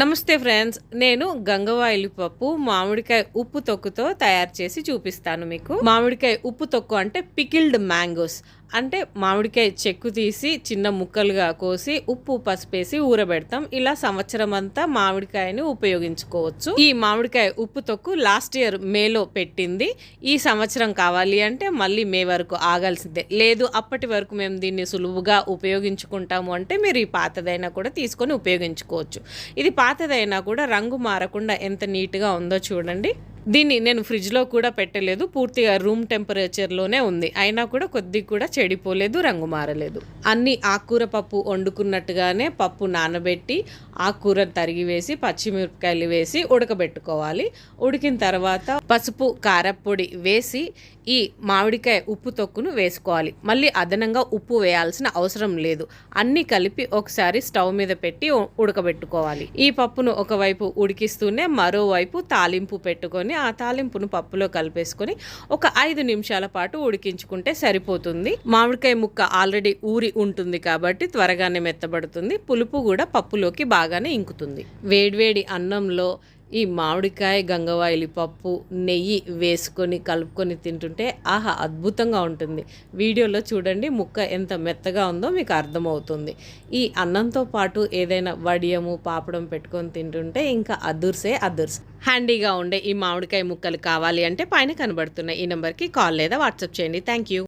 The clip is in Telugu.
నమస్తే ఫ్రెండ్స్ నేను గంగవాయిలి పప్పు మామిడికాయ ఉప్పు తొక్కుతో తయారు చేసి చూపిస్తాను మీకు. మామిడికాయ ఉప్పు తొక్కు అంటే పికిల్డ్ మ్యాంగోస్. అంటే మామిడికాయ చెక్కు తీసి చిన్న ముక్కలుగా కోసి ఉప్పు పసుపేసి ఊరబెడతాం. ఇలా సంవత్సరం అంతా మామిడికాయని ఉపయోగించుకోవచ్చు. ఈ మామిడికాయ ఉప్పు తొక్కు లాస్ట్ ఇయర్ మేలో పెట్టింది. ఈ సంవత్సరం కావాలి అంటే మళ్ళీ మే వరకు ఆగాల్సిందే. లేదు అప్పటి వరకు మేము దీన్ని సులువుగా ఉపయోగించుకుంటాము అంటే మీరు ఈ పాతదైనా కూడా తీసుకొని ఉపయోగించుకోవచ్చు. ఇది పాతదైనా కూడా రంగు మారకుండా ఎంత నీట్గా ఉందో చూడండి. దీన్ని నేను ఫ్రిడ్జ్లో కూడా పెట్టలేదు. పూర్తిగా రూమ్ టెంపరేచర్లోనే ఉంది. అయినా కూడా కొద్దిగా కూడా చెడిపోలేదు రంగు మారలేదు. అన్ని ఆకుకూర పప్పు వండుకున్నట్టుగానే పప్పు నానబెట్టి ఆకుకూరను తరిగి వేసి పచ్చిమిరపకాయలు వేసి ఉడకబెట్టుకోవాలి. ఉడికిన తర్వాత పసుపు కారపొడి వేసి ఈ మామిడికాయ ఉప్పు తొక్కును వేసుకోవాలి. మళ్ళీ అదనంగా ఉప్పు వేయాల్సిన అవసరం లేదు. అన్నీ కలిపి ఒకసారి స్టవ్ మీద పెట్టి ఉడకబెట్టుకోవాలి. ఈ పప్పును ఒకవైపు ఉడికిస్తూనే మరోవైపు తాలింపు పెట్టుకొని ఆ తాలింపును పప్పులో కలిపేసుకొని ఒక ఐదు నిమిషాల పాటు ఉడికించుకుంటే సరిపోతుంది. మామిడికాయ ముక్క ఆల్రెడీ ఊరి ఉంటుంది కాబట్టి త్వరగానే మెత్తబడుతుంది. పులుపు కూడా పప్పులోకి బాగానే ఇంకుతుంది. వేడివేడి అన్నంలో ఈ మామిడికాయ గంగవాయిలి పప్పు నెయ్యి వేసుకొని కలుపుకొని తింటుంటే ఆహా అద్భుతంగా ఉంటుంది. వీడియోలో చూడండి ముక్క ఎంత మెత్తగా ఉందో మీకు అర్థమవుతుంది. ఈ అన్నంతో పాటు ఏదైనా వడియము పాపడం పెట్టుకొని తింటుంటే ఇంకా అదుర్సే అదుర్స్. హ్యాండీగా ఉండే ఈ మామిడికాయ ముక్కలు కావాలి అంటే పైన కనబడుతున్నాయి ఈ నెంబర్కి కాల్ లేదా వాట్సాప్ చేయండి. Thank you